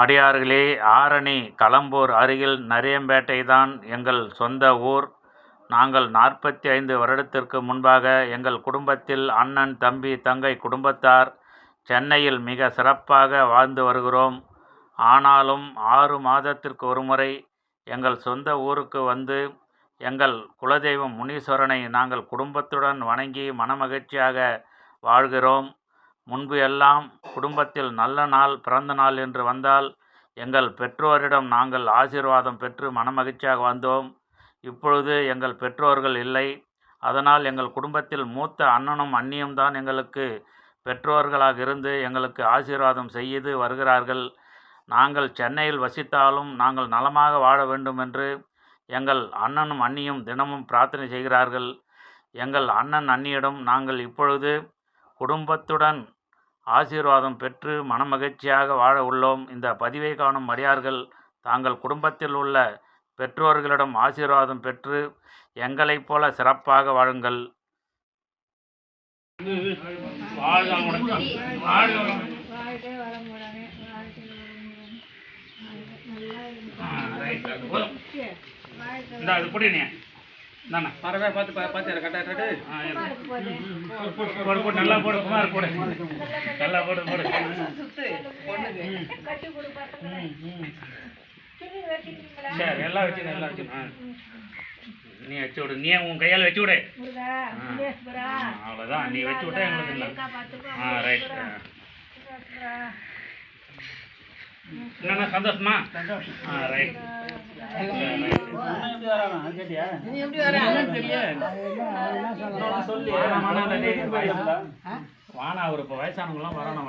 அடியார்களே ஆரணி களம்பூர் அருகில் நரியம்பேட்டை தான் எங்கள் சொந்த ஊர். நாங்கள் நாற்பத்தி ஐந்து வருடத்திற்கு முன்பாக எங்கள் குடும்பத்தில் அண்ணன் தம்பி தங்கை குடும்பத்தார் சென்னையில் மிக சிறப்பாக வாழ்ந்து வருகிறோம். ஆனாலும் ஆறு மாதத்திற்கு ஒரு முறை எங்கள் சொந்த ஊருக்கு வந்து எங்கள் குலதெய்வம் முனீஸ்வரனை நாங்கள் குடும்பத்துடன் வணங்கி மனமகிழ்ச்சியாக வாழ்கிறோம். முன்பு எல்லாம் குடும்பத்தில் நல்ல நாள் பிறந்த நாள் என்று வந்தால் எங்கள் பெற்றோரிடம் நாங்கள் ஆசீர்வாதம் பெற்று மனமகிழ்ச்சியாக வந்தோம். இப்பொழுது எங்கள் பெற்றோர்கள் இல்லை. அதனால் எங்கள் குடும்பத்தில் மூத்த அண்ணனும் அண்ணியும் தான் எங்களுக்கு பெற்றோர்களாக இருந்து எங்களுக்கு ஆசீர்வாதம் செய்து வருகிறார்கள். நாங்கள் சென்னையில் வசித்தாலும் நாங்கள் நலமாக வாழ வேண்டும் என்று எங்கள் அண்ணனும் அண்ணியும் தினமும் பிரார்த்தனை செய்கிறார்கள். எங்கள் அண்ணன் அண்ணியிடம் நாங்கள் இப்பொழுது குடும்பத்துடன் ஆசீர்வாதம் பெற்று மனமகிழ்ச்சியாக வாழ உள்ளோம் இந்த பதிவை காணும் அடியார்கள் தாங்கள் குடும்பத்தில் உள்ள பெற்றோர்களிடம் ஆசீர்வாதம் பெற்று எங்களைப் போல சிறப்பாக வாழுங்கள் ரைட். அது போதும். வாழ்க இந்தா, இது புடி நீ. இந்தாண்ணா. பறவை பார்த்து பார்த்து கரெக்டாக இரு. போடு. நல்லா போடு குமார் போடு. நல்லா போடு போடு. கட்டி சரி எல்லாம் வச்சு எல்லாம் வச்சு. நீ வச்சு விடு. நீ உன் கையால் வச்சு விடு. அவ்வளோதான் நீ வச்சு விட்டா எங்களுக்கு இல்லை ஆ ரைட் என்னண்ணா சந்தோஷமா? ஆ ரைட் வானா அவர் இப்போ வயசானவங்களாம் வரணும்